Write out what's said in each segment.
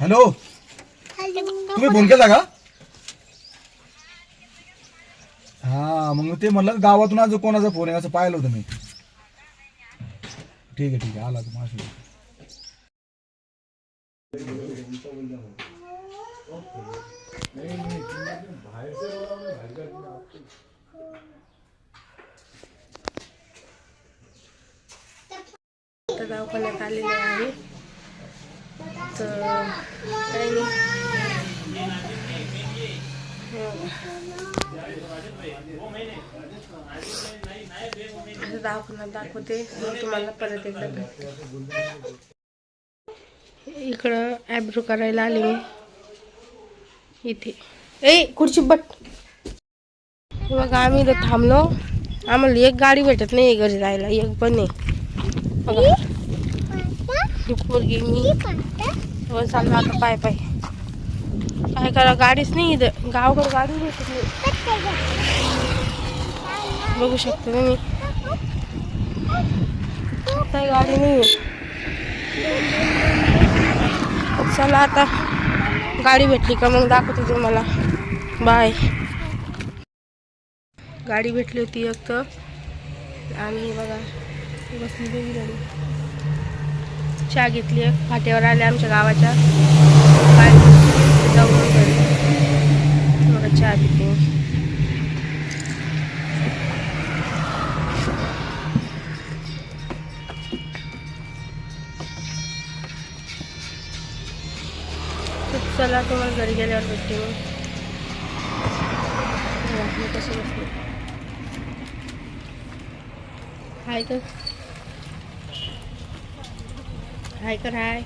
Hello. तुम्ही phone केला का? हा मग ते म्हणलं गावातून आज कोणाचा फोन आहे असं पाहिलं होतं मी. ठीक आहे ठीक आहे. आला तू माशी तर दवाखान्यात आलेले आहे. तर काही नाही. आता दवाखान्यात दाखवते. मग तुम्हाला परत एकदा भेटते. इकडं ॲब्रो करायला आले मी. इथे. ए खुर्ची बट बघा आम्ही इथं थांबलो. आम्हाला एक गाडी भेटत नाही घरी जायला. एक पण नाही. बघा. ही पोरगी मी. हो चाललो आता पाय पाय. काय करा गाडीच नाही इथं. गावकडं गाडी भेटत नाही. बघू शकता तुम्ही. काही गाडी नाही चला आता. गाडी भेटली का मग दाखवते तुम्हाला. बाय. गाडी भेटली होती एक तर. आणि बघा बसली गाडी. चहा घेतली आहे. फाट्यावर आले आमच्या गावाच्या. जाऊन घरी चहा पिते तर चला तुम्हाला घरी गेल्यावर भेटते मग मी हो, कसं बसते हाय तर हाय कर हाय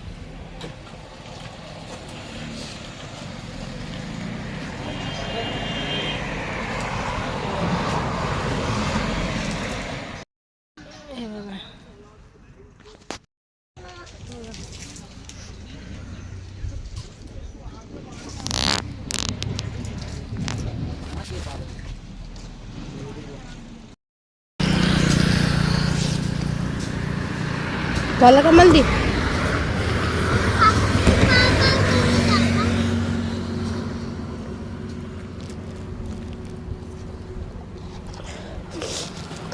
हे बघा झालं का मंदी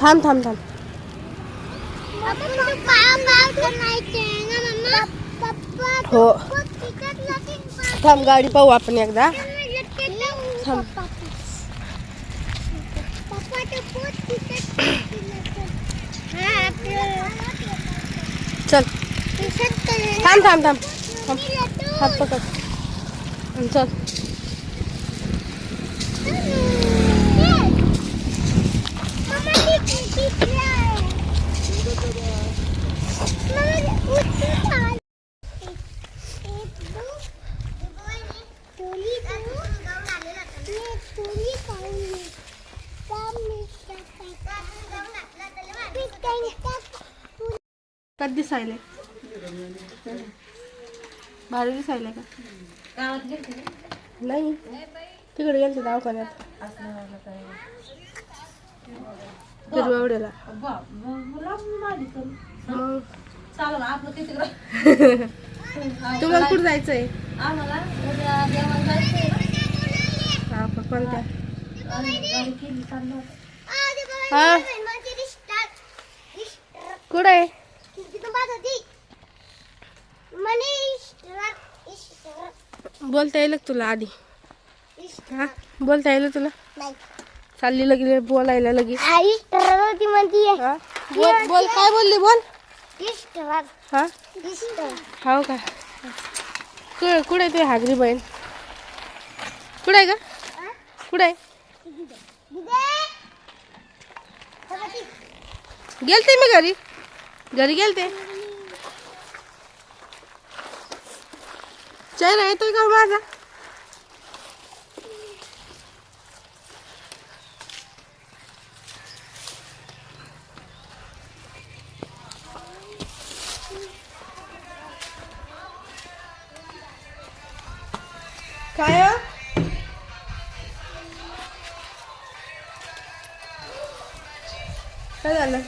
थांब थांब थांब हो थांब गाडी पाहू आपण एकदा थांब चल थांब थांब थांब थांब हात पकड आणि चल दिसायले. भारी दिसायले का? नाही. तिकडे गेलते दवाखान्यात. तिरुवावड्याला मग. तुम्हाला कुठं जायचंय? हा कोणत्या? हा. कुठं आहे? बोलता येईल तुला आधी? हा? बोलता येईल तुला? चालली लगे बोलायला लगे हा बोल बोल काय बोलली बोल. हा? हो का? कुठे कुठे तुझी हागरी बहीण? कुठे आहे का कुठे आहे? गेलते मी घरी. घरी गेलते? चेहरा येतोय का हो माझा? काय हो? काय झालं?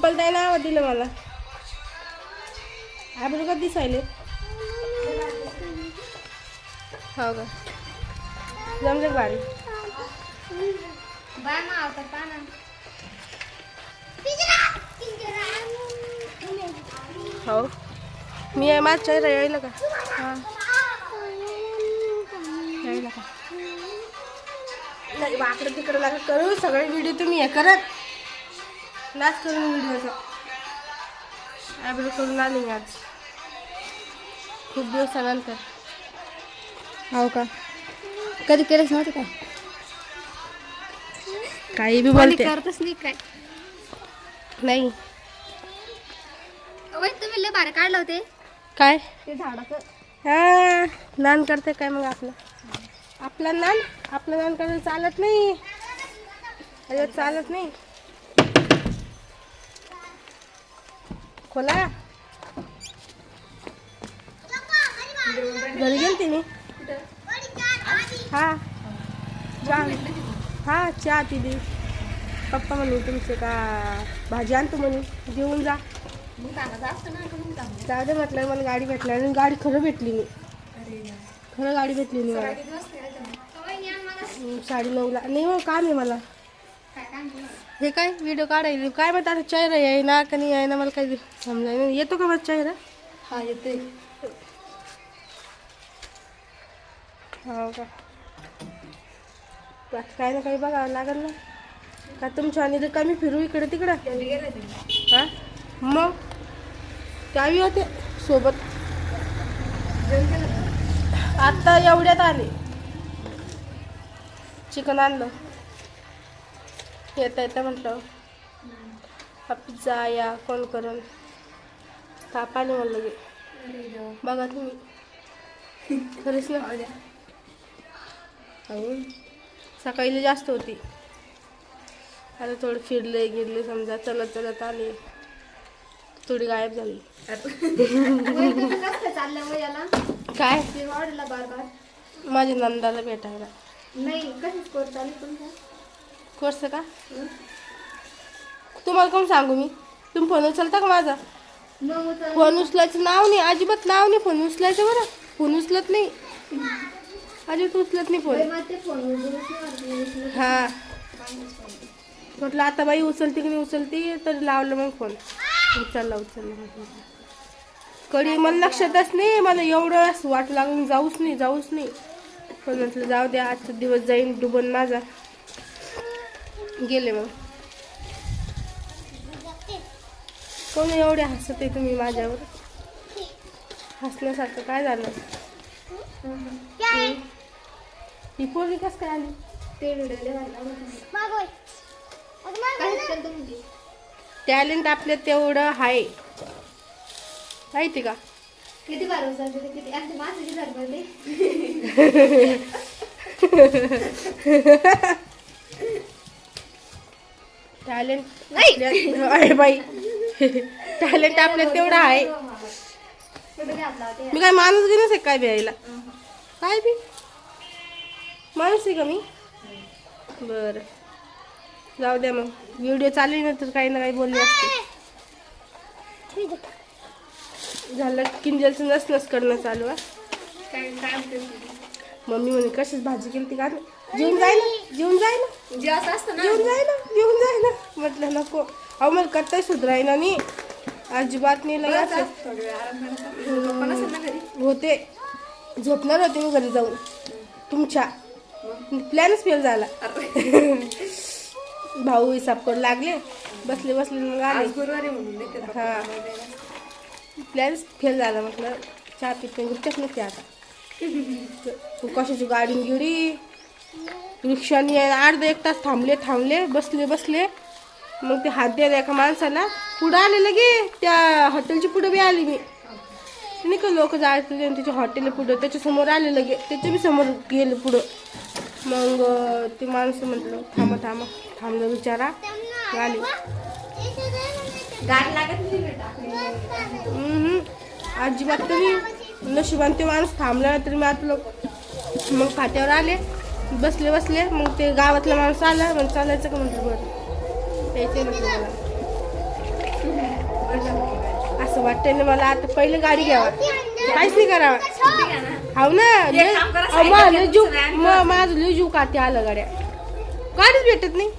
रुपाल ताई नाव दिलं मला. आयब्रो का दिसायले. हो का जमले का भारी हो. मी आहे माझा चेहरा यायला का? हां. यायला का? नाही वाकडं तिकडं नका करू. सगळे व्हिडिओ तुम्ही हे करत. नाच करून व्हिडिओचा. आयब्रो करून आले आज. खूप दिवसानंतर. हो का? कधी केलंच नव्हतं काय काही बी बोलते. करतच नाही काय. नाही. वय तुम्ही लय भारी काढलं होते. काय? ते झाडाचं. हा नान करते काय मग आपलं? आपला नान? आपलं नान करायला चालत नाही. अरे चालत नाही. खोला. घरी गेलते मी. हा. चहा हा चहा पिली पप्पा म्हणे तुमचे का भाजी आणतो म्हणे. घेऊन जा. जाऊ दे म्हटलं मला गाडी भेटली आणि गाडी खरं भेटली मी खरं गाडी भेटली नाही मला. साडे नऊला. नाही हो काम आहे मला. हे काय? व्हिडिओ काढायला काय म्हणतात आता चेहरा येईना का नाही येईना मला काही समजायला नाही. येतो का माझा चेहरा? हा येते हो का? काय ना काही बघावं लागेल ना. का तुमच्या आणि कमी फिरू इकडे तिकडं? हा? मग? त्यावी होते सोबत. आता एवढ्यात आले. चिकन आणलं. येता येतं म्हटलं हा पिझ्झा या कोण करून. ताप आले म्हणलं गे बघा तुम्ही. खरंच ना. सकाळी जास्त होती. आता थोडं फिरले गिरले समजा चलत चलत आले. थोडी गायब झाली. काय? माझ्या नंदाला भेटायला. नाही कशीच कोर चालू पण काय? कोर्स का? तुम्हाला कोण सांगू मी? तुम्ही फोन उचलता का माझा? फोन उचलायचं नाव नाही अजिबात नाव नाही फोन. उचलायचं बरं. फोन उचलत नाही. अजिबात उचलत नाही फोन. हा. म्हटलं आता बाई उचलते की नाही उचलते तरी लावलं मग फोन. उचलला उचलला. कडी मला लक्षातच नाही. मला एवढं असं वाटू लागून जाऊच नाही जाऊच नाही. पण म्हटलं जाऊ द्या आजचा दिवस जाईन डुबन माझा. गेले मग. कोण एवढे हसत आहे तुम्ही माझ्यावर? हसण्यासारखं काय झालं. ही पोरगी कसं काय आली. टॅलेंट आपल्यात तेवढं आहे माहिती का? किती किती? टॅलेंट अरे बाई. टॅलेंट आपल्यात तेवढं आहे. मी काय माणूस घेणच आहे काय भ्यायला काय बी? माणूस आहे का मी? बरं. जाऊ द्या मग. व्हिडिओ चालू ना तर काही ना काही बोलले असते. झालं. किंजलचं नस नस करणं चालू आहे मम्मी म्हणे कशीच भाजी केली ती का? जेवून जाय ना जेवून जाय ना जे असं असतं ना. जेवून जाय ना जेवून जाय ना. म्हटलं नको. अहो मला करताय सुधराय ना नी. अजिबात नाही घरी? होते. झोपणार होते मी घरी जाऊन. तुमच्या. प्लॅनच फेल झाला. भाऊ हिसाब करू लागले. बसले बसले मग आले. हा. प्लॅनच फेल झाला म्हटलं. चहा पिते गुपच्याच नसते आता. तू कशाची गाडी गिडी? रिक्षाने अर्धा एक तास थांबले थांबले बसले बसले. मग ते हात द्यायला एका माणसाला पुढं आले लगे त्या हॉटेलची पुढं बी आली मी. नाही का लोक जायचं आणि त्याच्या हॉटेल पुढं त्याच्यासमोर आले लगे त्याच्या बी समोर गेले पुढं. मग ते माणसं म्हटलं थांबा थांबा थांबलं विचारा आले. गाडी लागत नाही बेटा. हम्म. अजिबात तरी नशिबान ते माणूस थांबला तरी मी आपलं मग फाट्यावर आले. बसले बसले. मग ते गावातला माणूस आला. मग चालायचं का म्हटलं बरं? यायचं म्हटलं मला असं वाटतंय ना मला आता पहिले गाडी घ्यावा. काहीच नाही करावा. हाव ना लय- अहो, मा- लय जीव माझं लय जीव काटे आलं गाड्या. गाडीच भेटत नाही.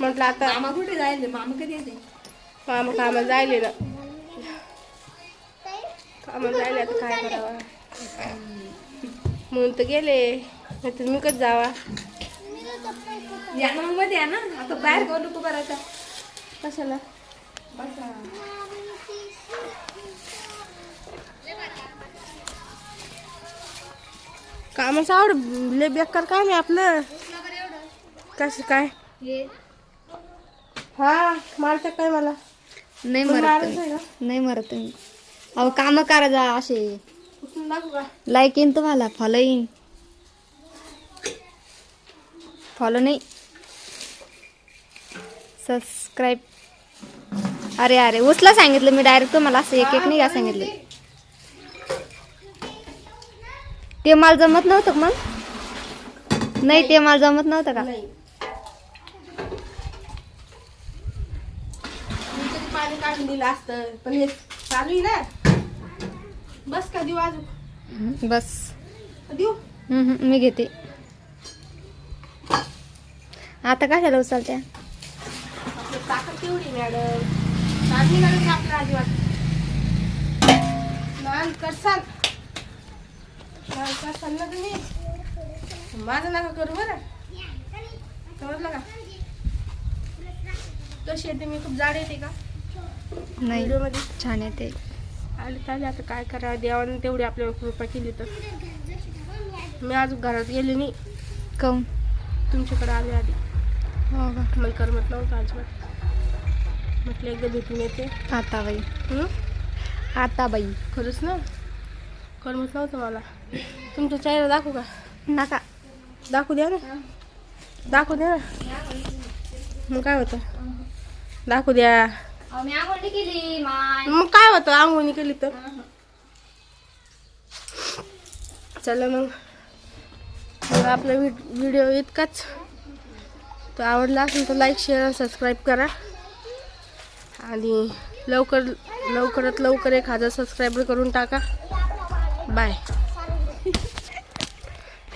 म्हटलं आता मामा कुठे जायले? मामा कधी येते? मामा कामाला जायले ना. कामाला जायले आता काय करावं? म्हणून तर गेले. नाही मी कधी जावा? या ना मध्ये या ना. आता बाहेर करू नको कशाला? कामाचं आवड लय बेकार काम आहे आपलं. कसं काय? हा. मारता काय मला? नाही मरत तुम्ही. नाही मरत तुम्ही. अहो काम करा जा असे. लाईक येईन तुम्हाला फॉलो येईन. फॉलो नाही। सबस्क्राईब अरे अरे उचला सांगितलं मी डायरेक्ट तुम्हाला असं एक एक नाही का सांगितलं? ते मला जमत नव्हतं का मग? नाही ते मला जमत नव्हतं का? पाणी काढून दिलं असतं पण हे चालू आहे ना. बस का देऊ अजून? बस. देऊ? मी घेते. आता कशाला उचलत्या? तेवढी मॅडम? मॅडम अजिबात. करसाल करसाल ना तुम्ही. माझं नका करू बरं. समजलं का? कशी येते मी खूप जाड येते का? नाही व्हिडिओमध्ये. छान येते. आले चालेल आता काय करावं? देवाने तेवढी आपल्याला कृपा केली तर. मी अजून घरात गेले नाही. काऊन तुमच्याकडे आले आधी. हो का? मला करमत नव्हतं अजिबात म्हटलं एकदा भेटून येते. आता बाई हं? आता बाई खरंच ना? करमत नव्हतं मला? तुमचा चेहरा दाखवू का? नका. दाखवू द्या ना. दाखवू द्या ना. मग काय होतं? दाखवू द्या. मग काय होतं? आंघोळी केली तर? चला मग. मग आपला व्हिडिओ इतकाच. तो आवडला असेल तर लाईक शेअर आणि सबस्क्राईब करा. आणि लवकर लवकरात लवकर एक हजार सबस्क्रायबर करून टाका. बाय